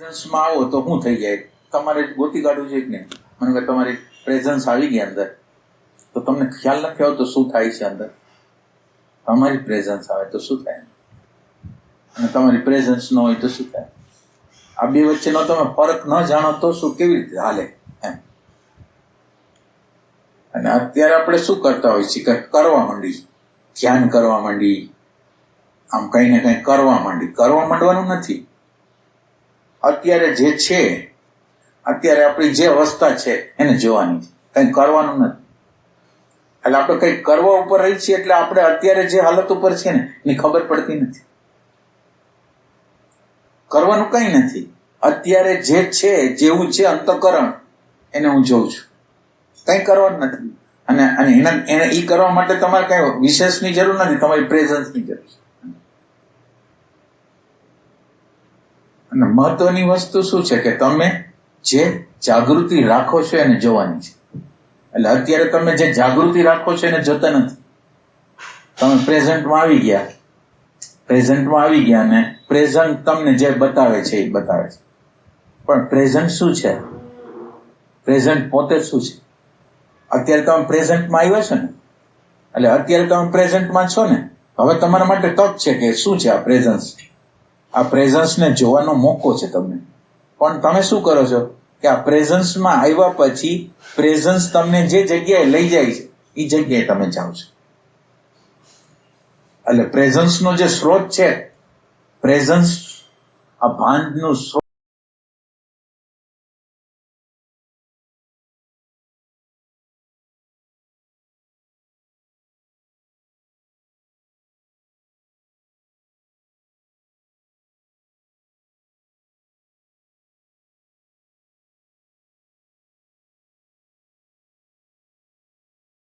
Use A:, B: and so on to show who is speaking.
A: પ્રેઝન્સમાં આવો તો શું થઈ જાય? તમારે ગોતી કાઢવું છે કે નહીં? મને કે તમારી પ્રેઝન્સ આવી ગઈ અંદર. તો તમને ખ્યાલ નથી આવતો શું થાય છે અંદર? તમારી પ્રેઝન્સ આવે તો શું થાય? અને તમારી પ્રેઝન્સ ન હોય તો શું થાય? આ બે વચ્ચેનો તમે ફરક ન જાણો તો શું કેવી રીતે હાલે? એમ. અને અત્યારે આપણે શું કરતા હોય છીએ? કરવા માંડી ધ્યાન કરવા માંડી. આમ કંઈ ને કંઈ કરવા માંડી. કરવા માંડવાનું નથી. અત્યારે જે છે, અત્યારે આપણી જે અવસ્થા છે, એને જોવાની છે. કંઈ કરવાનું નથી. એટલે આપણે કંઈક કરવા ઉપર રહી છીએ એટલે આપણે અત્યારે જે હાલત ઉપર છે ને, એની ખબર પડતી નથી. કરવાનું કંઈ નથી. અત્યારે જે છે, જેવું છે અંતકરણ, એને હું જોઉં છું. કંઈ કરવાનું નથી. અને અને એના, એને એ કરવા માટે તમારે કઈ વિશેષની જરૂર નથી, તમારી પ્રેઝન્સની જરૂર છે. અને મહત્વની વસ્તુ શું છે કે તમે જે જાગૃતિ રાખો છો એને જોવાની છે. એટલે અત્યારે તમે જે જાગૃતિ રાખો છો એને જોતા નથી. તમે પ્રેઝન્ટમાં આવી ગયા. પ્રેઝન્ટમાં આવી ગયા અને પ્રેઝન્ટ તમને જે બતાવે છે એ બતાવે છે. પણ પ્રેઝન્ટ શું છે? પ્રેઝન્ટ પોતે શું છે? અત્યારે તમે પ્રેઝન્ટમાં આવ્યા છો ને? એટલે અત્યારે તમે પ્રેઝન્ટમાં છો ને? હવે તમારા માટે તક છે કે શું છે આ પ્રેઝન્સ? આ પ્રેઝન્સને જોવાનો મોકો છે તમને. પણ તમે શું કરો છો? કે આ પ્રેઝન્સમાં આવ્યા પછી પ્રેઝન્સ તમને જે જગ્યાએ લઈ જાય છે એ જગ્યાએ તમે જાઓ છો. એટલે પ્રેઝન્સનો જે સ્ત્રોત છે પ્રેઝન્સ આ ભાનનું સ્ત્રોત